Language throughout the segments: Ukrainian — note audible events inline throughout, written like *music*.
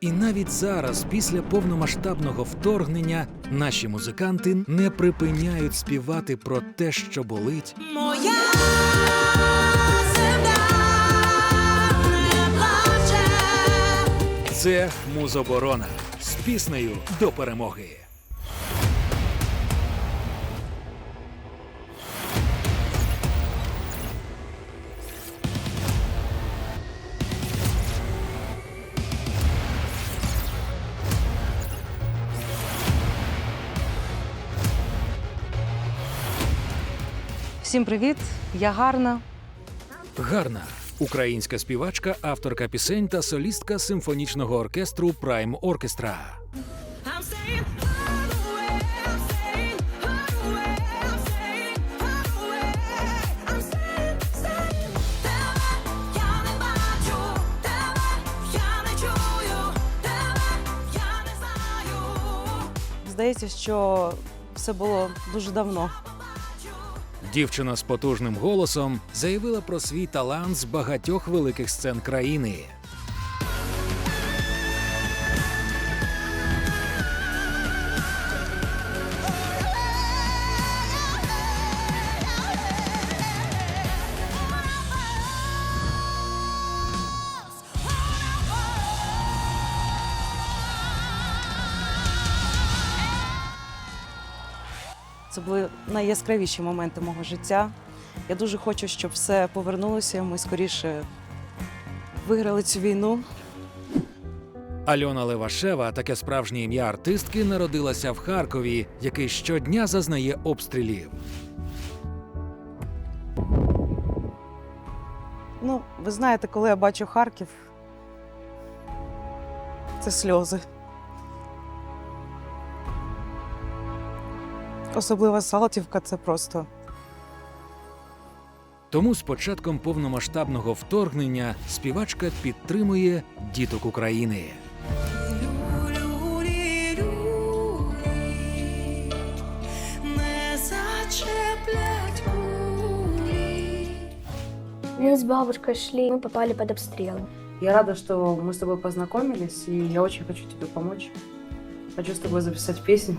І навіть зараз, після повномасштабного вторгнення, наші музиканти не припиняють співати про те, що болить, Моя земля не плаче. Це музоборона з піснею до перемоги. Всім привіт! Я гарна. Гарна українська співачка, авторка пісень та солістка симфонічного оркестру Прайм Оркестра. Здається, що все було дуже давно. Дівчина з потужним голосом заявила про свій талант з багатьох великих сцен країни. Це були найяскравіші моменти мого життя. Я дуже хочу, щоб все повернулося. Ми скоріше виграли цю війну. Альона Левашева, таке справжнє ім'я артистки, народилася в Харкові, який щодня зазнає обстрілів. Ну, ви знаєте, коли я бачу Харків, це сльози. Особливо Салтівка це просто. Тому з початком повномасштабного вторгнення співачка підтримує діток України. Люлі, люлі, не зачеплять кулі. Мы с бабушкой шли, мы попали под обстрел. Я рада, что мы с тобой познакомились, и я очень хочу тебе помочь. Хочу с тобой записать песню.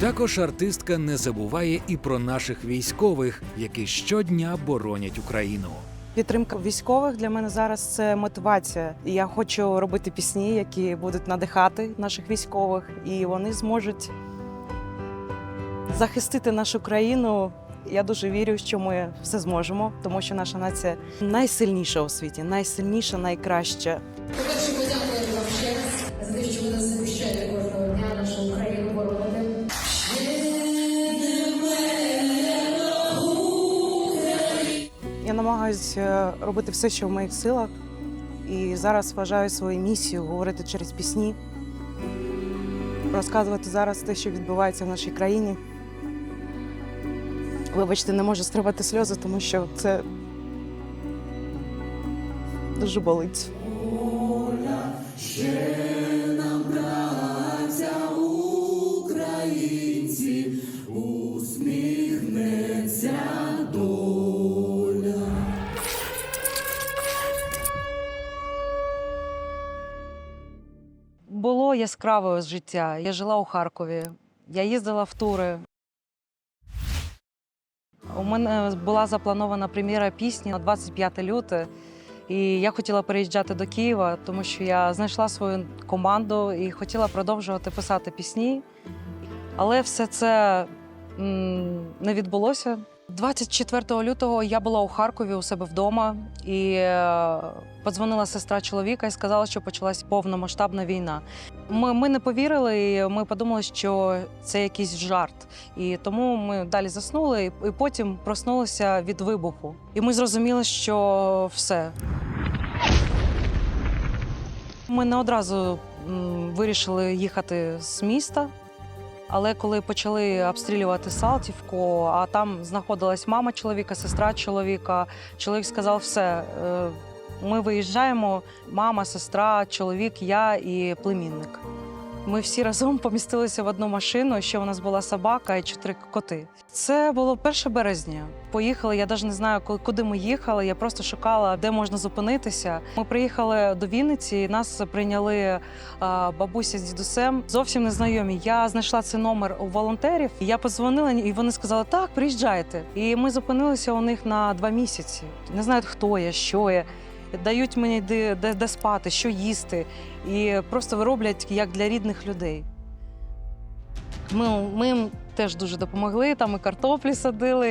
Також артистка не забуває і про наших військових, які щодня боронять Україну. Підтримка військових для мене зараз це мотивація. Я хочу робити пісні, які будуть надихати наших військових, і вони зможуть захистити нашу країну. Я дуже вірю, що ми все зможемо, тому що наша нація найсильніша у світі, найсильніша, найкраща. Намагаюся робити все, що в моїх силах, і зараз вважаю свою місію говорити через пісні, розказувати зараз те, що відбувається в нашій країні. Вибачте, не можу стримати сльози, тому що це дуже болить. Яскраве життя. Я жила у Харкові, я їздила в тури. У мене була запланована прем'єра пісні на 25 лютого. І я хотіла переїжджати до Києва, тому що я знайшла свою команду і хотіла продовжувати писати пісні. Але все це не відбулося. 24 лютого я була у Харкові у себе вдома і е, подзвонила сестра чоловіка і сказала, що почалась повномасштабна війна. Ми, ми не повірили, і ми подумали, що це якийсь жарт. І тому ми далі заснули, і, потім проснулися від вибуху. І ми зрозуміли, що все. Ми не одразу вирішили їхати з міста. Але коли почали обстрілювати Салтівку, а там знаходилась мама чоловіка, сестра чоловіка, чоловік сказав: все, е, ми виїжджаємо, мама, сестра, чоловік, я і племінник. Ми всі разом *laughs* помістилися в одну машину. Ще у нас була собака і чотири коти. Це було 1 березня. Поїхали. Я навіть не знаю, куди ми їхали. Я просто шукала, де можна зупинитися. Ми приїхали до Вінниці. і Нас прийняли бабуся з дідусем. Зовсім незнайомі. Я знайшла цей номер у волонтерів. Я подзвонила, і вони сказали: так, приїжджайте. І ми зупинилися у них на два місяці. Не знають, хто я, що я. Дають мені де, де, де спати, що їсти, і просто роблять як для рідних людей. Ми, ми їм теж дуже допомогли. Там і картоплі садили.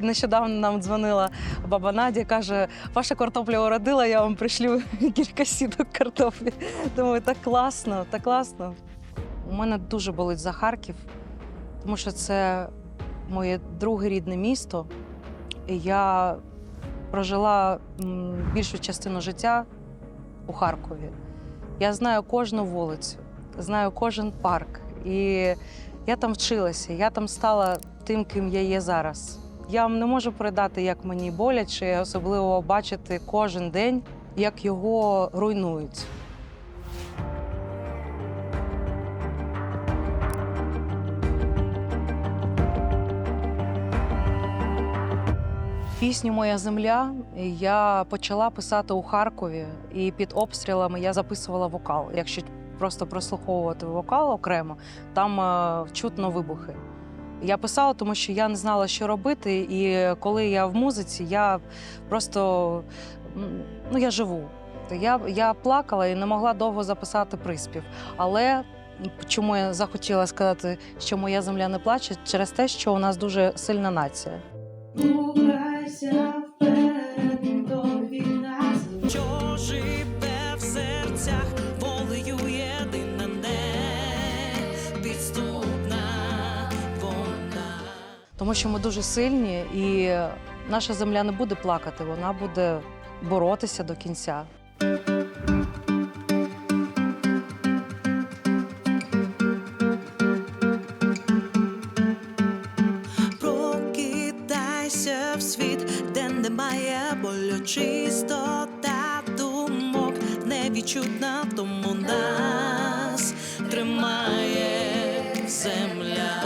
І нещодавно нам дзвонила баба Надя, каже: ваша картопля уродила, я вам пришлю *laughs* кілька сіток картоплі. Думаю, так класно, так класно. У мене дуже болить за Харків, тому що це моє друге рідне місто. І я прожила більшу частину життя у Харкові. Я знаю кожну вулицю, знаю кожен парк. І я там вчилася, я там стала тим, ким я є зараз. Я вам не можу передати, як мені боляче, особливо бачити кожен день, як його руйнують. Пісню Моя земля я почала писати у Харкові, і під обстрілами я записувала вокал. Якщо просто прослуховувати вокал окремо, там е, чутно вибухи. Я писала, тому що я не знала, що робити. І коли я в музиці, я просто ну, я живу. Я, я плакала і не могла довго записати приспів. Але чому я захотіла сказати, що моя земля не плаче, через те, що у нас дуже сильна нація. Що живе в серцях, волею єдина не підступна вона. Тому що ми дуже сильні, і наша земля не буде плакати, вона буде боротися до кінця. В світ, де немає болю, чистота думок невідчутна, тому нас тримає земля.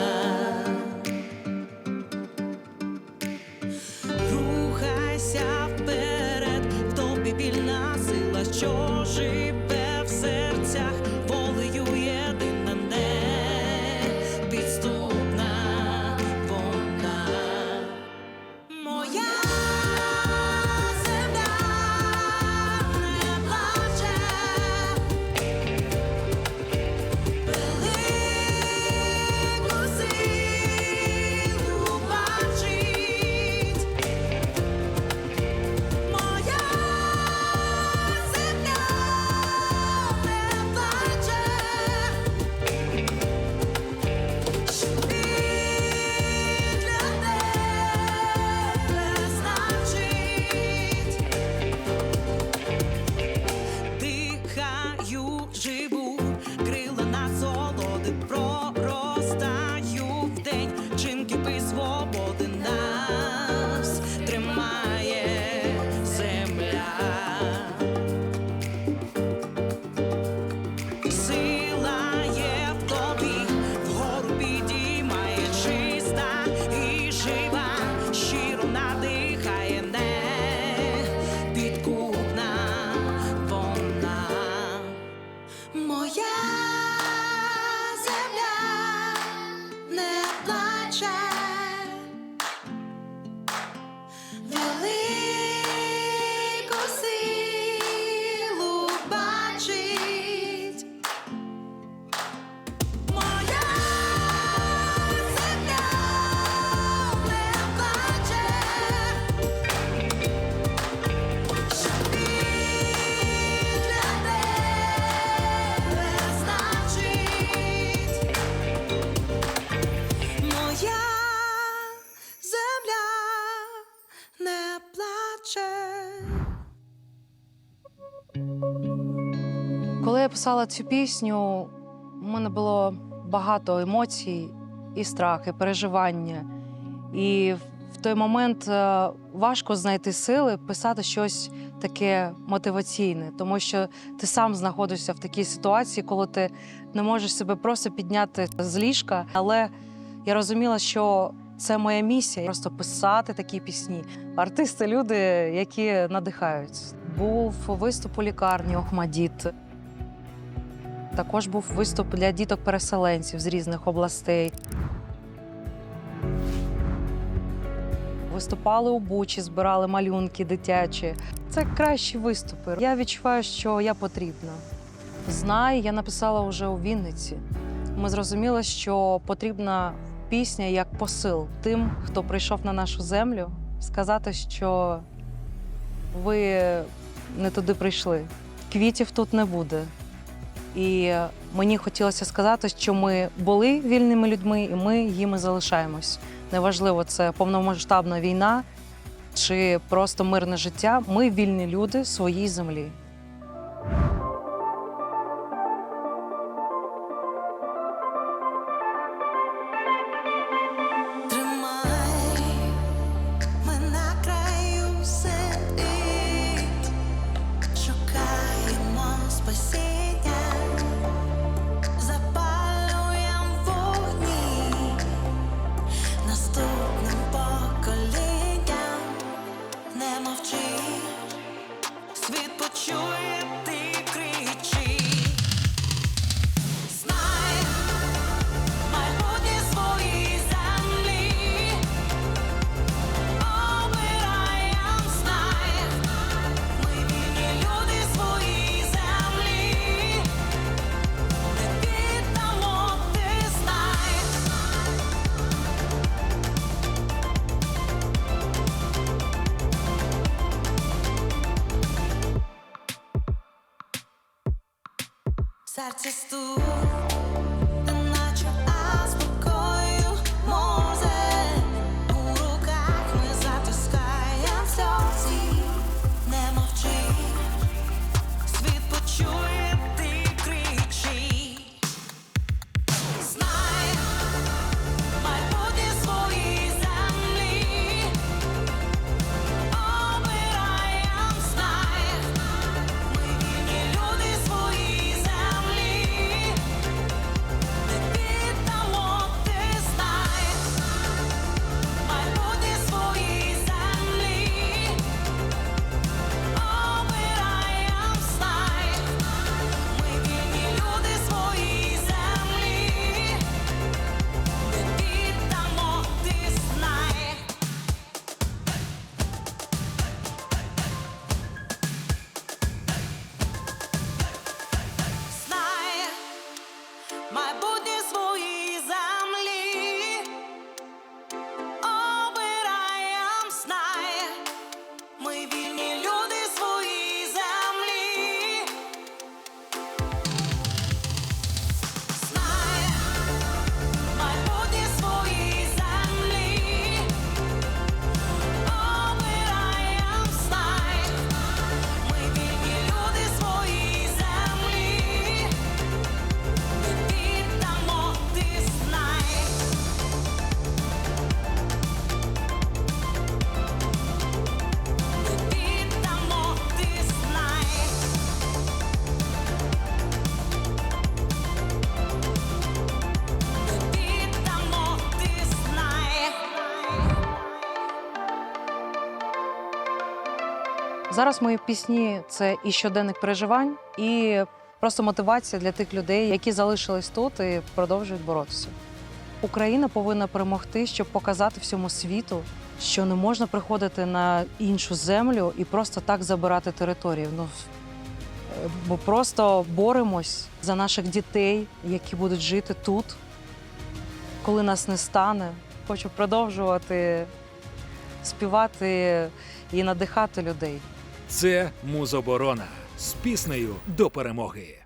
Коли я писала цю пісню, у мене було багато емоцій, і страх, і переживання. І в той момент е, важко знайти сили писати щось таке мотиваційне, тому що ти сам знаходишся в такій ситуації, коли ти не можеш себе просто підняти з ліжка. Але я розуміла, що це моя місія просто писати такі пісні. Артисти люди, які надихають. Був виступ у лікарні Охмадіт. Також був виступ для діток-переселенців з різних областей. Виступали у Бучі, збирали малюнки дитячі. Це кращі виступи. Я відчуваю, що я потрібна. Знай, я написала вже у Вінниці. Ми зрозуміли, що потрібна пісня як посил тим, хто прийшов на нашу землю, сказати, що ви не туди прийшли. Квітів тут не буде. І мені хотілося сказати, що ми були вільними людьми, і ми їми залишаємось. Неважливо, це повномасштабна війна чи просто мирне життя. Ми вільні люди своїй землі. Sarces tú. Зараз мої пісні це і щоденник переживань, і просто мотивація для тих людей, які залишились тут і продовжують боротися. Україна повинна перемогти, щоб показати всьому світу, що не можна приходити на іншу землю і просто так забирати територію. Ну е, бо просто боремось за наших дітей, які будуть жити тут, коли нас не стане. Хочу продовжувати співати і надихати людей. Це музоборона з піснею до перемоги.